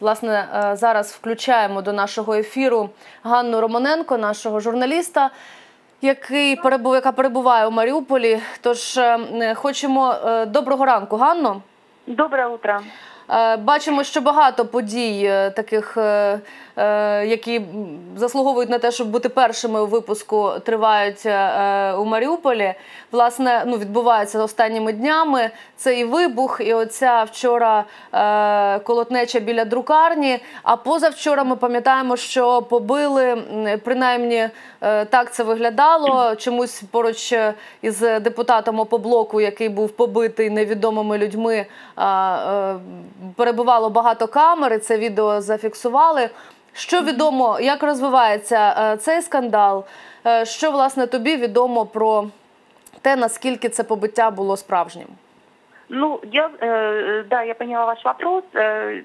Власне, е, зараз включаємо до нашого ефіру Ганну Романенко, нашого журналіста, який перебув, яка перебуває у Маріуполі. Тож е, хочемо е, доброго ранку, Ганно. Доброе утро. Е, Бачимо, що багато подій таких, які заслуговують на те, щоб бути першими у випуску, тривають е, у Маріуполі. Власне, ну відбувається останніми днями. Це і вибух, і оця вчора е, колотнеча біля друкарні. А позавчора ми пам'ятаємо, що побили принаймні е, так це виглядало. Чомусь поруч е, із депутатом опоблоку, який був побитий невідомими людьми. е, перебувало багато камер, і це відео зафіксували. Що відомо, як розвивається е, цей скандал? Е, Що власне тобі відомо про те, наскільки це побиття було справжнім? Ну, я, э, да, я поняла ваш вопрос. Э,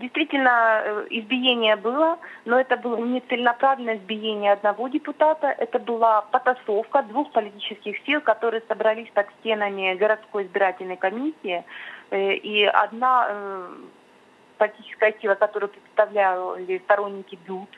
действительно, э, избиение было, но это было не целенаправленное избиение одного депутата, это была потасовка двух политических сил, которые собрались под стенами городской избирательной комиссии, Э, и одна э, политическая сила, которую представляли сторонники БЮТ,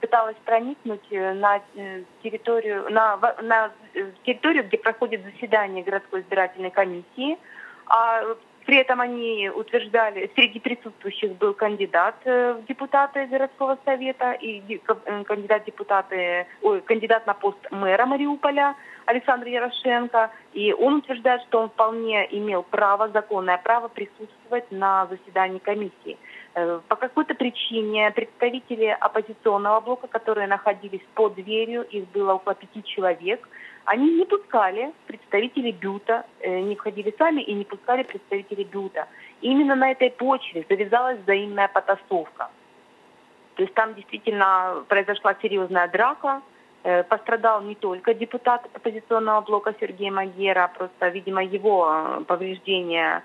пыталась проникнуть э, на э, территорию, на, на э, территорию, где проходит заседание городской избирательной комиссии, а при этом они утверждали, среди присутствующих был кандидат э, в депутаты городского совета и э, кандидат депутаты, ой, кандидат на пост мэра Мариуполя Александр Ярошенко. И он утверждает, что он вполне имел право, законное право присутствовать на заседании комиссии. Э, По какой-то причине представители оппозиционного блока, которые находились под дверью, их было около пяти человек, они не пускали представителей БЮТа, э, не входили сами и не пускали представителей БЮТа. И именно на этой почве завязалась взаимная потасовка. То есть там действительно произошла серьезная драка. Э, Пострадал не только депутат оппозиционного блока Сергей Магера, просто, видимо, его э, повреждения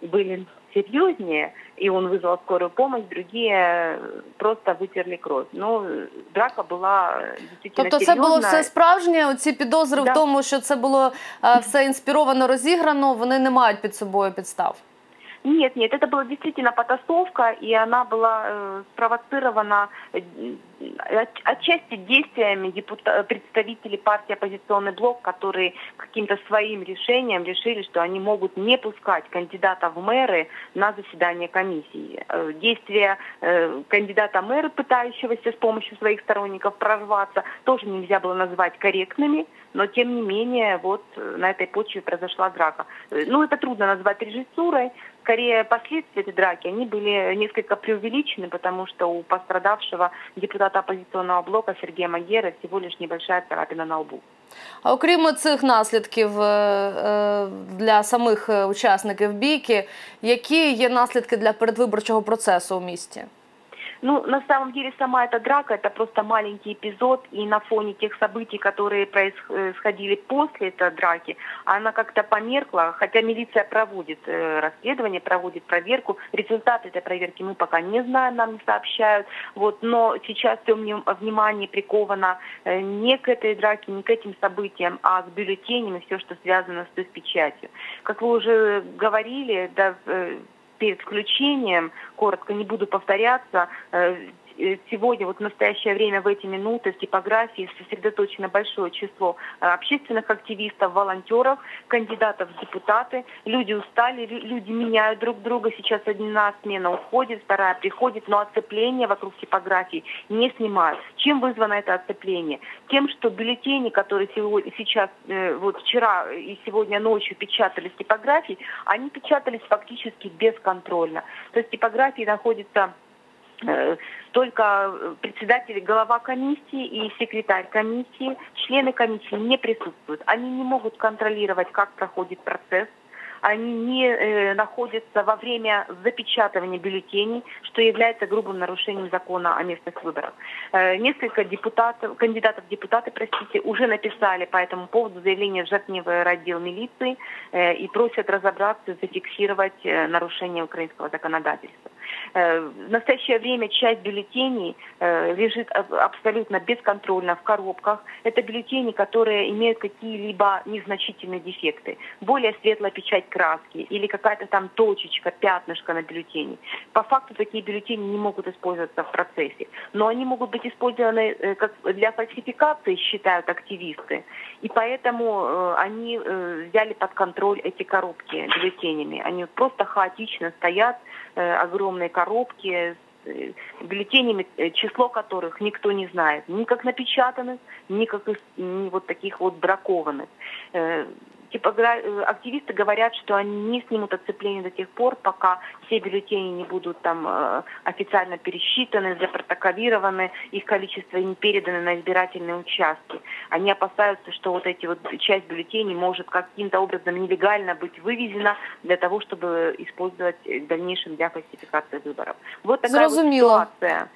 были серьезнее, и он вызвал скорую помощь, другие э, просто вытерли кровь. Но э, драка была э, действительно Тобто, це було серьезная. все справжнє. Оці підозри в Да. тому, що це було е, все інспіровано, розіграно. Вони не мають під собою підстав. Нет, нет, это была действительно потасовка, и она была э, спровоцирована э, от- отчасти действиями депута- представителей партии «Оппозиционный блок», которые каким-то своим решением решили, что они могут не пускать кандидата в мэры на заседание комиссии. Э, Действия э, кандидата в мэры, пытающегося с помощью своих сторонников прорваться, тоже нельзя было назвать корректными, но тем не менее вот э, на этой почве произошла драка. Ну, это трудно назвать режиссурой, скорее последствия этой драки, они были несколько преувеличены, потому что у пострадавшего депутата оппозиционного блока Сергея Магера всего лишь небольшая царапина на лбу. А окрім цих наслідків е, е, для самих е, учасників бійки, які є наслідки для передвиборчого процесу у місті? Ну, на самом деле, сама эта драка – это просто маленький эпизод, и на фоне тех событий, которые происходили после этой драки, она как-то померкла, хотя милиция проводит э, расследование, проводит проверку. Результаты этой проверки мы пока не знаем, нам не сообщают. Вот, но сейчас внимание приковано э, не к этой драке, не к этим событиям, а к бюллетеням и все, что связано с печатью. Как вы уже говорили, да, э, перед включением, коротко не буду повторяться, э, сегодня, вот в настоящее время, в эти минуты в типографии сосредоточено большое число э, общественных активистов, волонтеров, кандидатов в депутаты. Люди устали, лю- люди меняют друг друга. Сейчас одна смена уходит, вторая приходит, но оцепление вокруг типографии не снимают. Чем вызвано это оцепление? Тем, что бюллетени, которые сегодня, сейчас, э, вот вчера и сегодня ночью печатались типографии, они печатались фактически бесконтрольно. То есть типографии находится э, только э, председатель, глава комиссии и секретарь комиссии, члены комиссии не присутствуют. Они не могут контролировать, как проходит процесс. Они не э, находятся во время запечатывания бюллетеней, что является грубым нарушением закона о местных выборах. Э, несколько депутатов, кандидатов депутаты, простите, уже написали по этому поводу заявление в Жертневый отдел милиции э, и просят разобраться, зафиксировать э, нарушение украинского законодательства. Э, В настоящее время часть бюллетеней э, лежит аб- абсолютно бесконтрольно в коробках. Это бюллетени, которые имеют какие-либо незначительные дефекты. Более светлая печать краски или какая-то там точечка, пятнышко на бюллетене. По факту такие бюллетени не могут использоваться в процессе. Но они могут быть использованы э, как для фальсификации, считают активисты. И поэтому они взяли под контроль эти коробки бюллетенями. Они просто хаотично стоят, огромные коробки с э, бюллетенями, э, число которых никто не знает. Ни как напечатанных, ни как ни вот таких вот бракованных. Типогра... э, Активисты говорят, что они не снимут отцепление до тех пор, пока все бюллетени не будут там э, официально пересчитаны, запротоколированы, их количество не переданы на избирательные участки. Они опасаются, что вот эти вот часть бюллетеней может каким-то образом нелегально быть вывезена для того, чтобы использовать в дальнейшем для фальсификации выборов. Вот такая вот Зрозуміло. ситуация.